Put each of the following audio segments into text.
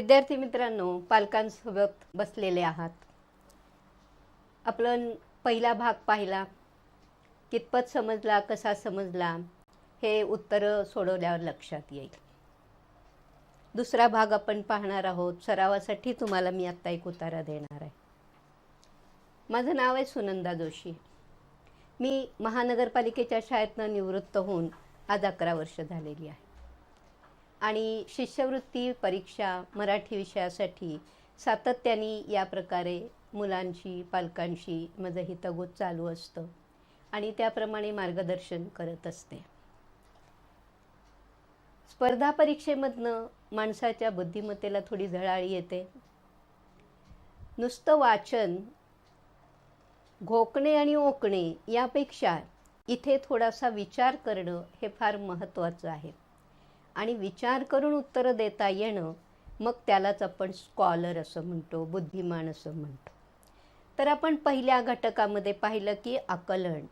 विद्यार्थी मित्रांनो पालकांसोबत बसलेले आहात. आपण पहिला भाग पाहिला कितपत समजला कसा समजला हे उत्तरं सोडवल्यावर लक्षात येईल. दुसरा भाग आपण पाहणार आहोत सरावासाठी तुम्हाला मी आत्ता एक उतारा देणार आहे. माझं नाव आहे सुनंदा जोशी. मी महानगरपालिकेच्या शाळेतनं निवृत्त होऊन आज अकरा वर्ष झालेली आहे. आणि शिष्यवृत्ती परीक्षा मराठी विषयासाठी सातत्याने या प्रकारे मुलांशी पालकांशी माझं हितगोत चालू असतं आणि त्याप्रमाणे मार्गदर्शन करत असते. स्पर्धा परीक्षेमधनं माणसाच्या बुद्धिमत्तेला थोडी झळाळी येते. नुसतं वाचन घोकणे आणि ओकणे यापेक्षा इथे थोडासा विचार करणं हे फार महत्त्वाचं आहे. आणि विचार करून उत्तरं देता येणं मग त्यालाच आपण स्कॉलर असं म्हणतो बुद्धिमान असं म्हणतो. तर आपण पहिल्या घटकामध्ये पाहिलं की आकलन.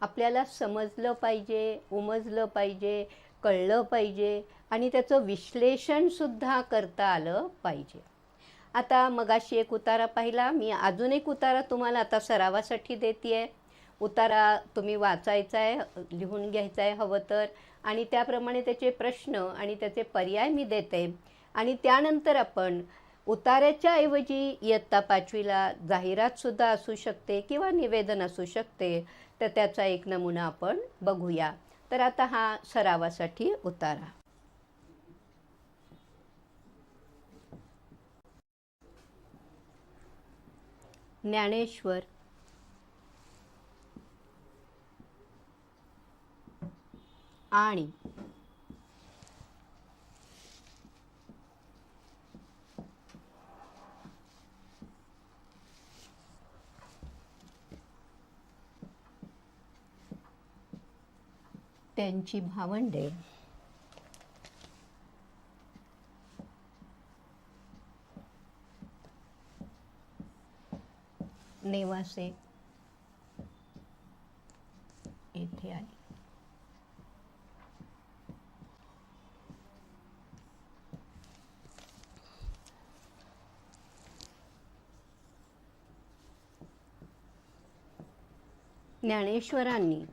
आपल्याला समजलं पाहिजे उमजलं पाहिजे कळलं पाहिजे आणि त्याचं विश्लेषणसुद्धा करता आलं पाहिजे. आता मगाशी एक उतारा पाहिला मी अजून एक उतारा तुम्हाला आता सरावासाठी देते आहे उतारा तुम्ही वाचायचा आहे लिहून घ्यायचा आहे हवं तर. आणि त्याप्रमाणे त्याचे प्रश्न आणि त्याचे पर्याय मी देते. आणि त्यानंतर आपण उतार्याच्या ऐवजी इयत्ता पाचवीला जाहिरातसुद्धा असू शकते किंवा निवेदन असू शकते तर त्याचा एक नमुना आपण बघूया. तर आता हा सरावासाठी उतारा. ज्ञानेश्वर आणि त्यांची भावंडे. नेवासे. येथे आली. ज्ञानेश्वरांनी.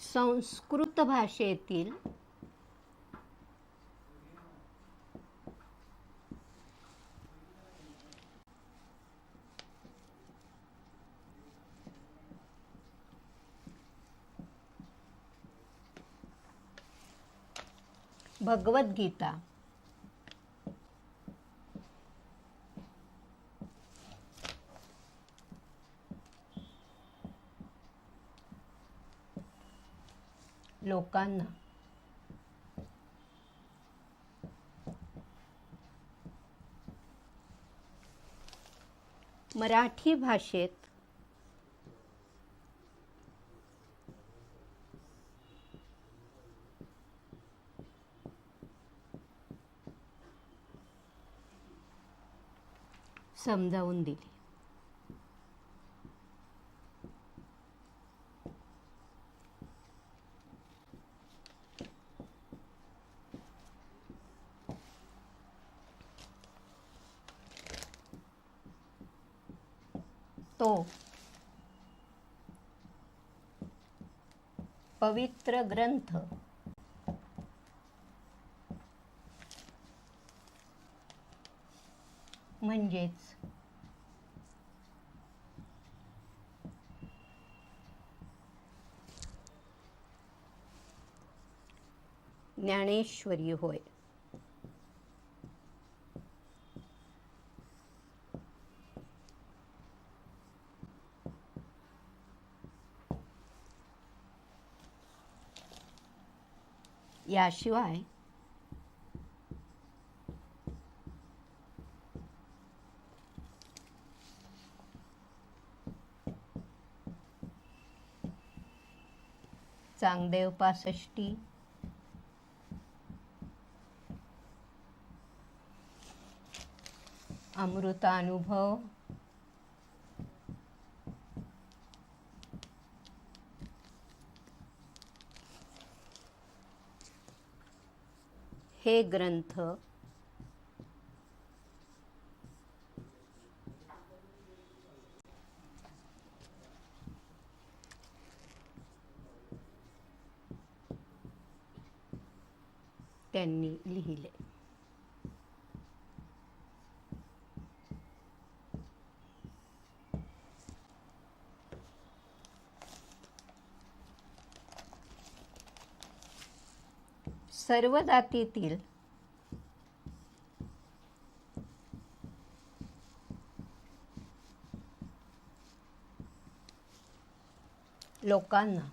संस्कृत भाषेतील भगवद्गीता. लोकांना. मराठी भाषेत समजावून दिली. तो पवित्र ग्रंथ. म्हणजेच ज्ञानेश्वरी होय. याशिवाय चांगदेव पासष्टी. अमृतानुभव. हे ग्रंथ. त्यांनी लिहिले. सर्व जातीतील लोकांना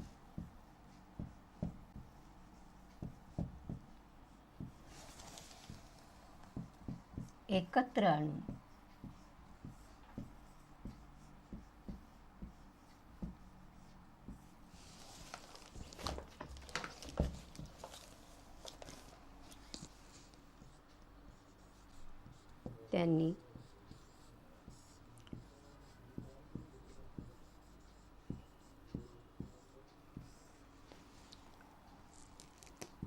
एकत्र आणून त्यांनी.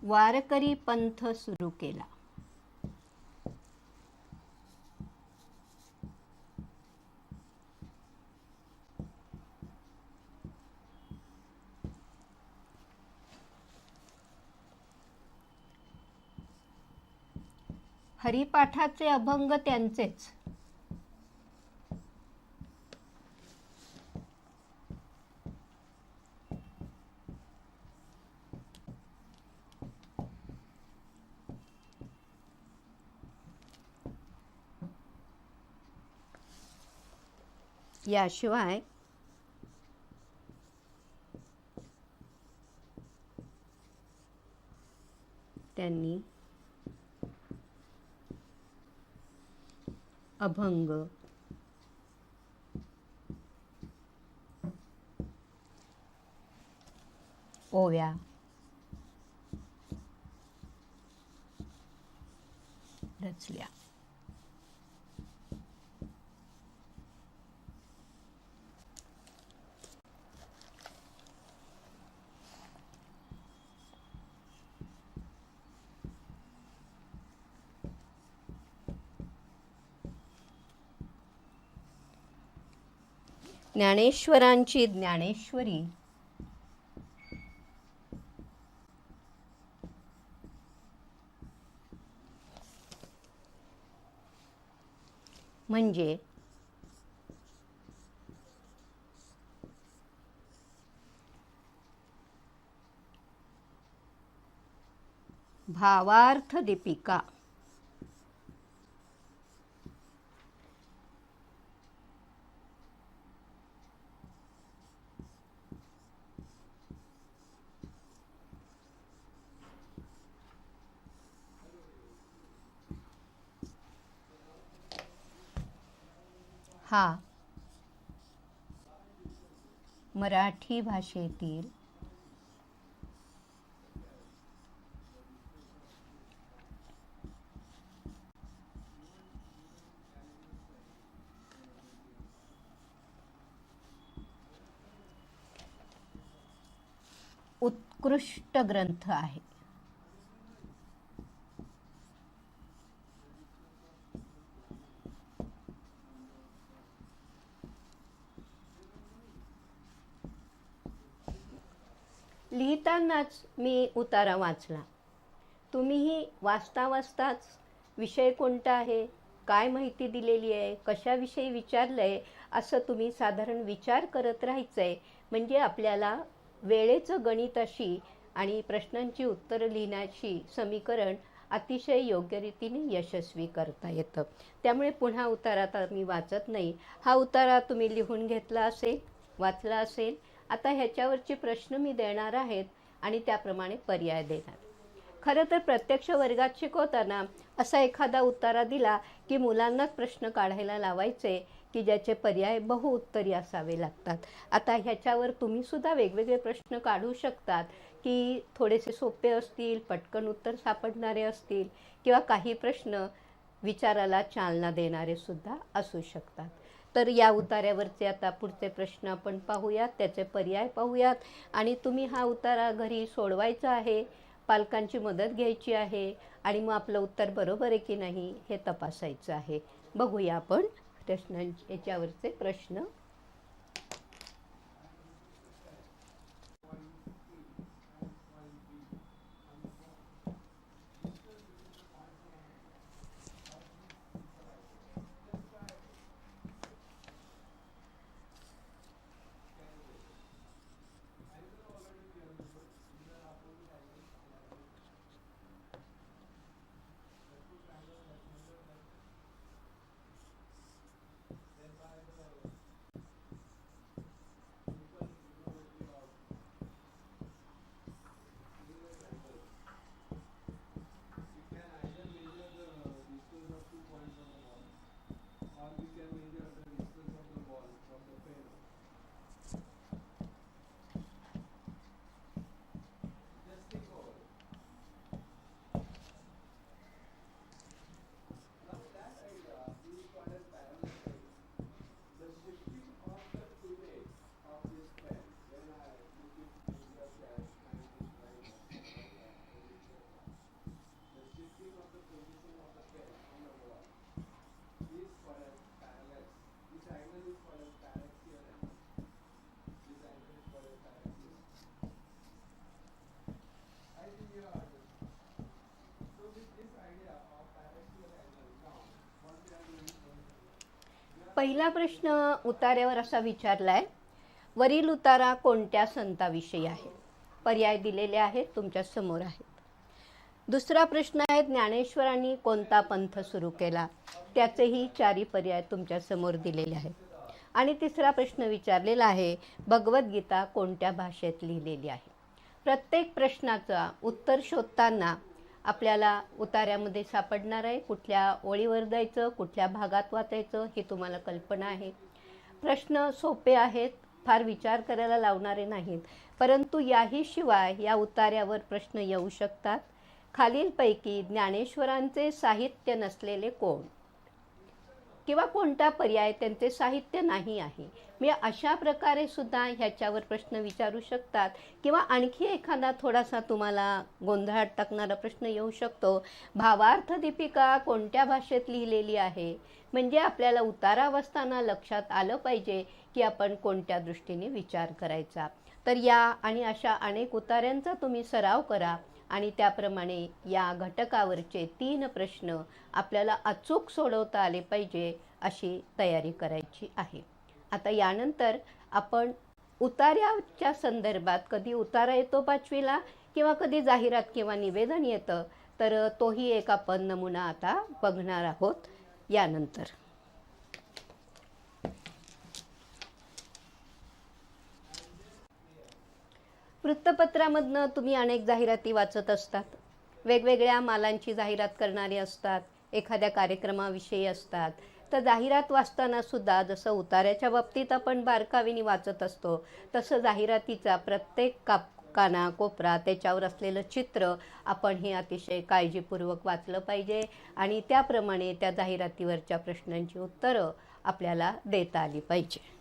वारकरी पंथ सुरू केला. पाठाचे अभंग त्यांचेच. याशिवाय त्यांनी अभंग. ओव्या. ज्ञानेश्वरांची ज्ञानेश्वरी. म्हणजे भावार्थ दीपिका. हा. मराठी भाषेतील उत्कृष्ट ग्रंथ आहे लिहितानाच मी उतारा वाचला. तुम्हीही वाचता वाचताच विषय कोणता आहे? काय माहिती दिलेली आहे? कशाविषयी विचारलं आहे? असं तुम्ही साधारण विचार करत राहायचं आहे म्हणजे आपल्याला वेळेचं गणिताशी आणि प्रश्नांची उत्तरं लिहिण्याची समीकरण अतिशय योग्य रीतीने यशस्वी करता येतं. त्यामुळे पुन्हा उतारा तर मी वाचत नाही. हा उतारा तुम्ही लिहून घेतला असेल वाचला असेल आता ह्याच्यावरचे प्रश्न मी देणार आहेत आणि त्याप्रमाणे पर्याय देणार. खरं तर प्रत्यक्ष वर्गात शिकवताना असा एखादा उतारा दिला की मुलांनाच प्रश्न काढायला लावायचे की ज्याचे पर्याय बहुउत्तरी असावे लागतात. आता ह्याच्यावर तुम्ही सुद्धा वेगवेगळे प्रश्न काढू शकतात की थोडेसे सोपे असतील पटकन उत्तर सापडणारे असतील किंवा काही प्रश्न विचाराला चालना देणारे सुद्धा असू शकतात. तर या उतार्यावरचे आता पुढचे प्रश्न आपण पाहूयात त्याचे पर्याय पाहूयात. आणि तुम्ही हा उतारा घरी सोडवायचा आहे पालकांची मदत घ्यायची आहे आणि मग आपलं उत्तर बरोबर आहे की नाही हे तपासायचं आहे. बघूया आपण प्रश्न याच्यावरचे प्रश्न. पहिला प्रश्न उतार्यावर असा विचारलाय वरील उतारा कोणत्या संताविषयी आहे? पर्याय दिलेले आहेत तुमच्यासमोर आहेत. दुसरा प्रश्न आहे ज्ञानेश्वरांनी कोणता पंथ सुरू केला? त्याचेही चारी पर्याय तुमच्यासमोर दिलेले आहेत. आणि तिसरा प्रश्न विचारलेला आहे भगवद्गीता कोणत्या भाषेत लिहिलेली आहे? प्रत्येक प्रश्नाचा उत्तर शोधताना आपल्याला उतार्यामध्ये सापडणार आहे. कुठल्या ओळीवर जायचं कुठल्या भागात वाचायचं हे तुम्हाला कल्पना आहे. प्रश्न सोपे आहेत फार विचार करायला लावणारे नाहीत. परंतु याही शिवाय या उतार्यावर प्रश्न येऊ शकतात. खालीलपैकी ज्ञानेश्वरांचे साहित्य नसलेले कोण? किंवा कोणता पर्याय त्यांचे साहित्य नाही आहे? मी अशा प्रकारे सुद्धा ह्याच्यावर प्रश्न विचारू शकतात. किंवा आणखी एखादा थोडासा तुम्हाला गोंधळात टाकणारा प्रश्न येऊ शकतो. भावार्थ दीपिका कोणत्या भाषेत लिहिलेली आहे? म्हणजे आपल्याला उतारा असताना लक्षात आलं पाहिजे की आपण कोणत्या दृष्टीने विचार करायचा. तर या आणि अशा अनेक उतार्यांचा तुम्ही सराव करा. आणि त्याप्रमाणे या घटकावरचे तीन प्रश्न आपल्याला अचूक सोडवता आले पाहिजे अशी तयारी करायची आहे. आता यानंतर आपण उतार्याच्या संदर्भात कधी उतारा येतो पाचवीला किंवा कधी जाहिरात किंवा निवेदन येतं तर तोही एक आपण नमुना आता बघणार आहोत यानंतर. वृत्तपत्रामधनं तुम्ही अनेक जाहिराती वाचत असतात. वेगवेगळ्या मालांची जाहिरात करणारी असतात एखाद्या कार्यक्रमाविषयी असतात. तर जाहिरात वाचताना सुद्धा जसं उतार्याच्या बाबतीत आपण बारकावीने वाचत असतो तसं जाहिरातीचा प्रत्येक काप काना कोपरा त्याच्यावर असलेलं चित्र आपण हे अतिशय काळजीपूर्वक वाचलं पाहिजे आणि त्याप्रमाणे त्या जाहिरातीवरच्या प्रश्नांची उत्तरं आपल्याला देता आली पाहिजे.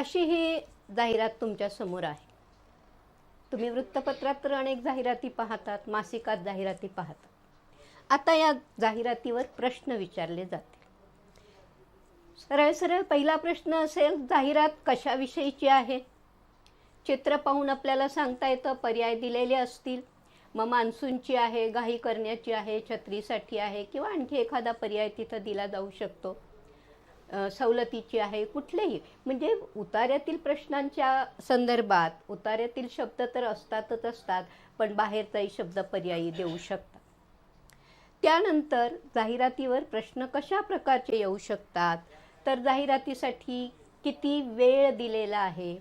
अशी ही जाहिरात तुमच्यासमोर आहे. तुम्ही वृत्तपत्रात तर अनेक जाहिराती पाहतात मासिकात जाहिराती पाहतात. आता या जाहिरातीवर प्रश्न विचारले जाते सरळ सरळ पहिला प्रश्न असेल जाहिरात कशाविषयीची आहे? चित्र पाहून आपल्याला सांगता येतं पर्याय दिलेले असतील. मग मान्सूनची आहे घाई करण्याची आहे छत्रीसाठी आहे किंवा आणखी एखादा पर्याय तिथं दिला जाऊ शकतो. सवलतीची आहे कुठलेही. म्हणजे उतार्यातील प्रश्नांच्या संदर्भात उतार्यातील शब्द तर असतातच असतात पण बाहेरचाही शब्द पर्यायी देऊ शकतात. त्यानंतर जाहिरातीवर प्रश्न कशा प्रकारचे येऊ शकतात? तर जाहिरातीसाठी किती वेळ दिलेला आहे?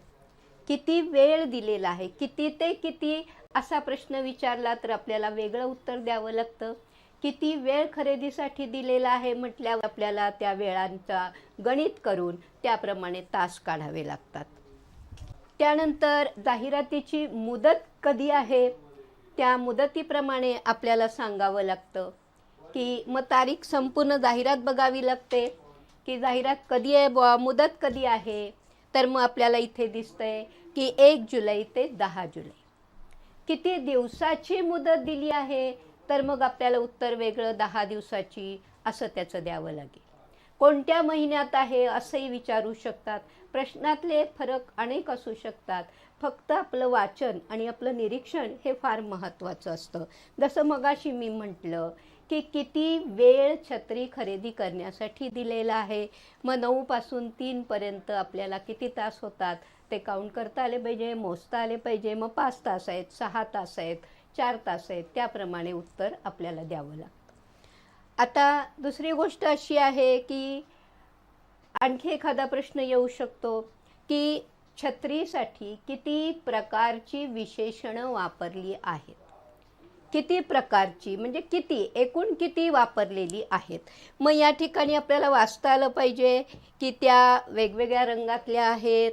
किती वेळ दिलेला आहे? किती ते किती असा प्रश्न विचारला तर आपल्याला वेगळं उत्तर द्यावं लागतं? किती वेळ खरेदीसाठी दिलेला आहे म्हटल्यावर आपल्याला त्या वेळांचा गणित करून त्याप्रमाणे तास काढावे लागतात. त्यानंतर जाहिरातीची मुदत कधी आहे? त्या मुदतीप्रमाणे आपल्याला सांगावं लागतं की मग तारीख संपूर्ण जाहिरात बघावी लागते की जाहिरात कधी आहे बुवा? मुदत कधी आहे? तर मग आपल्याला इथे दिसतंय की एक जुलै ते दहा जुलै. किती दिवसाची मुदत दिली आहे? तर मग आपल्याला उत्तर वेगळं दहा दिवसाची असं त्याचं द्यावं लागेल. कोणत्या महिन्यात आहे असंही विचारू शकतात. प्रश्नातले फरक अनेक असू शकतात. फक्त आपलं वाचन आणि आपलं निरीक्षण हे फार महत्त्वाचं असतं. जसं मगाशी मी म्हटलं की किती वेळ छत्री खरेदी करण्यासाठी दिलेला आहे. मग नऊपासून तीनपर्यंत आपल्याला किती तास होतात ते काउंट करता आले पाहिजे मोजता आले पाहिजे. मग पाच तास आहेत सहा तास आहेत. चार तास आहेत त्याप्रमाणे उत्तर आपल्याला द्यावं लागतं. आता दुसरी गोष्ट अशी आहे की आणखी एखादा प्रश्न येऊ शकतो की छत्रीसाठी किती प्रकारची विशेषणं वापरली आहेत? किती प्रकारची म्हणजे किती एकूण किती वापरलेली आहेत? मग या ठिकाणी आपल्याला वाचता आलं पाहिजे की त्या वेगवेगळ्या रंगातल्या आहेत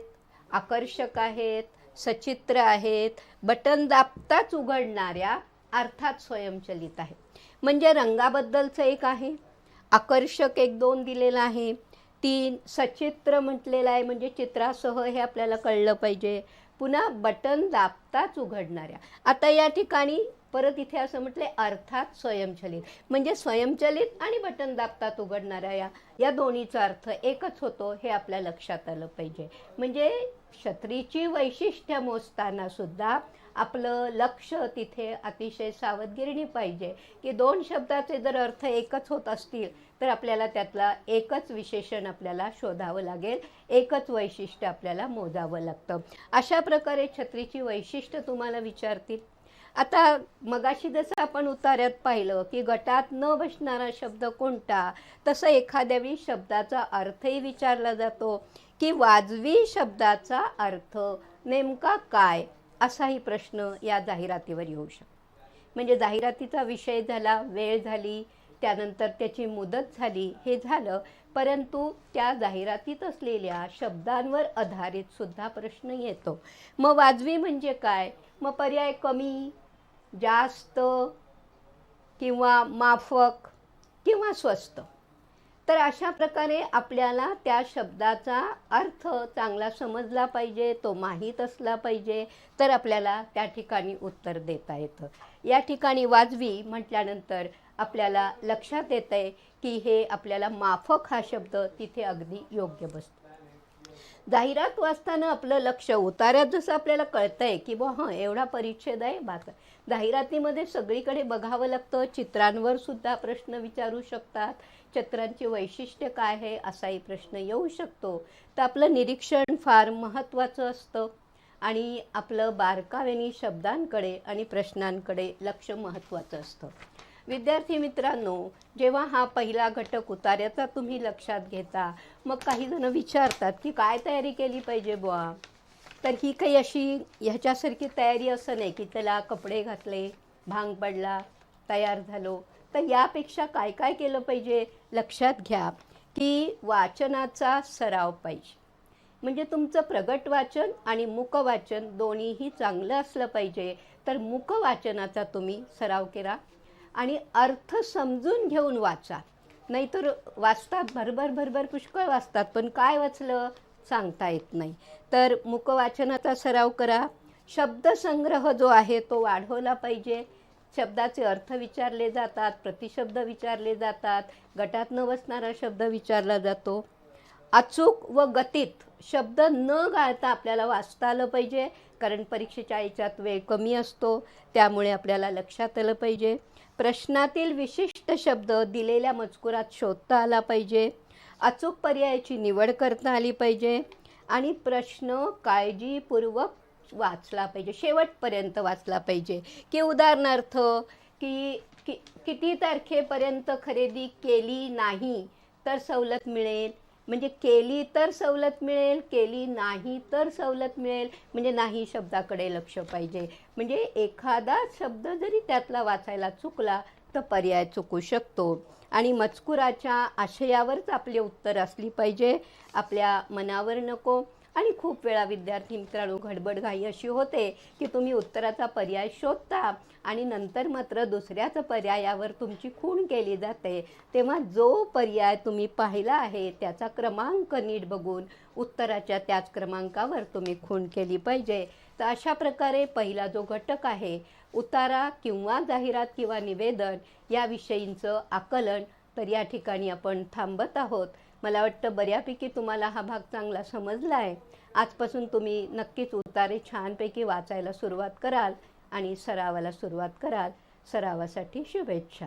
आकर्षक आहेत सचित्र आहेत बटन दाबताच उघडणाऱ्या अर्थात स्वयंचलित आहेत. म्हणजे रंगाबद्दलचं एक आहे आकर्षक एक दोन दिलेलं आहे तीन सचित्र म्हटलेलं आहे म्हणजे चित्रासह हे आपल्याला कळलं पाहिजे. पुन्हा बटन दाबताच उघडणाऱ्या. आता या ठिकाणी परत इथे असं म्हटले अर्थात स्वयंचलित. म्हणजे स्वयंचलित आणि बटन दाबतात उघडणाऱ्या या या दोन्हीचा अर्थ एकच होतो हे आपल्या लक्षात आलं पाहिजे. म्हणजे छत्रीची वैशिष्ट्य मोजताना सुद्धा आपलं लक्ष तिथे अतिशय सावधगिरीने पाहिजे. की दोन शब्दाचे जर अर्थ एकच होत असतील तर आपल्याला त्यातला एकच विशेषण आपल्याला शोधावं लागेल एकच वैशिष्ट्य आपल्याला मोजावं लागतं. अशा प्रकारे छत्रीची वैशिष्ट्य तुम्हाला विचारतील आता मगाशी जसं आपण उतार्यात पाहिलं की गटात न बसणारा शब्द कोणता तसं एखाद्या वेळी शब्दाचा अर्थही विचारला जातो की वाजवी शब्दाचा अर्थ नेमका काय? असाही प्रश्न या जाहिरातीवर येऊ शकतो. म्हणजे जाहिरातीचा विषय झाला वेळ झाली त्यानंतर त्याची मुदत झाली हे झालं परंतु त्या जाहिरातीत असलेल्या शब्दांवर आधारित सुद्धा प्रश्न येतो. मग वाजवी म्हणजे काय? मग पर्याय कमी जास्त किंवा माफक किंवा स्वस्त. तर अशा प्रकारे आपल्याला त्या शब्दाचा अर्थ चांगला समजला पाहिजे तो माहीत असला पाहिजे तर आपल्याला त्या ठिकाणी उत्तर देता येतं. या ठिकाणी वाजवी म्हटल्यानंतर आपल्याला लक्षात येतं आहे की हे आपल्याला माफक हा शब्द तिथे अगदी योग्य बसतो. जाहिरात वाचताना आपलं लक्ष उतार्यात जसं आपल्याला कळतं आहे की बुवा हां एवढा परिच्छेद आहे बात जाहिरातीमध्ये सगळीकडे बघावं लागतं चित्रांवर सुद्धा प्रश्न विचारू शकतात. चित्रांची वैशिष्ट्य काय आहे असाही प्रश्न येऊ शकतो. तर आपलं निरीक्षण फार महत्त्वाचं असतं. आणि आपलं बारकाव्यानी शब्दांकडे आणि प्रश्नांकडे लक्ष महत्त्वाचं असतं. विद्यार्थी मित्रांनो जेव्हा हा पहिला घटक उतार्याचा तुम्ही लक्षात घेता. मग काही जण विचारतात की काय तयारी केली पाहिजे बुवा? तर ही काही अशी ह्याच्यासारखी तयारी असं नाही की त्याला कपडे घातले भांग पडला तयार झालो. तर यापेक्षा काय काय केलं पाहिजे? लक्षात घ्या की वाचनाचा सराव पाहिजे. म्हणजे तुमचं प्रगट वाचन आणि मुकवाचन दोन्हीही चांगलं असलं पाहिजे. तर मुकवाचनाचा तुम्ही सराव केला. आणि अर्थ समजून घेऊन वाचा. नाहीतर वाचतात भरभर भरभर पुष्कळ वाचतात पण काय वाचलं सांगता येत नाही. तर मुकवाचनाचा सराव करा. शब्दसंग्रह जो आहे तो वाढवला पाहिजे. शब्दाचे अर्थ विचारले जातात प्रतिशब्द विचारले जातात गटात न बसणारा शब्द विचारला जातो. अचूक व गतीत शब्द न गाळता आपल्याला वाचता आलं पाहिजे कारण परीक्षेच्या याच्यात वेळ कमी असतो त्यामुळे आपल्याला लक्षात आलं पाहिजे. प्रश्नातील विशिष्ट शब्द दिलेल्या मजकुरात शोधता आला पाहिजे. अचूक पर्यायाची निवड करता आली पाहिजे. आणि प्रश्न काळजीपूर्वक वाचला पाहिजे. शेवटपर्यंत वाचला पाहिजे. की उदाहरणार्थ की कि किती तारखेपर्यंत खरेदी केली नाही तर सवलत मिळेल. म्हणजे केली तर सवलत मिळेल केली नाही तर सवलत मिळेल. म्हणजे नाही शब्दाकडे लक्ष पाहिजे. म्हणजे एखादा शब्द जरी त्यातला वाचायला चुकला तर पर्याय चुकू शकतो. आणि मजकुराच्या आशयावरच आपले उत्तर असली पाहिजे. आपल्या मनावर नको. आणि खूप वेळा विद्यार्थी मित्रांनो घडबडघाई अशी होते की तुम्ही उत्तराचा पर्याय शोधता आणि नंतर मात्र दुसऱ्याच पर्यायावर तुमची खूण केली जाते. तेव्हा जो पर्याय तुम्ही पाहिला आहे त्याचा क्रमांक नीट बघून उत्तराच्या त्याच क्रमांकावर तुम्ही खूण केली पाहिजे. तर अशा प्रकारे पहिला जो घटक आहे उतारा किंवा जाहिरात किंवा निवेदन याविषयींचं आकलन तर या ठिकाणी आपण थांबत आहोत. मला वाटतं बऱ्यापैकी तुम्हाला हा भाग चांगला समजला आहे. आजपासून तुम्ही नक्कीच उतारे छानपैकी वाचायला सुरुवात कराल आणि सरावाला सुरुवात कराल. सरावासाठी शुभेच्छा.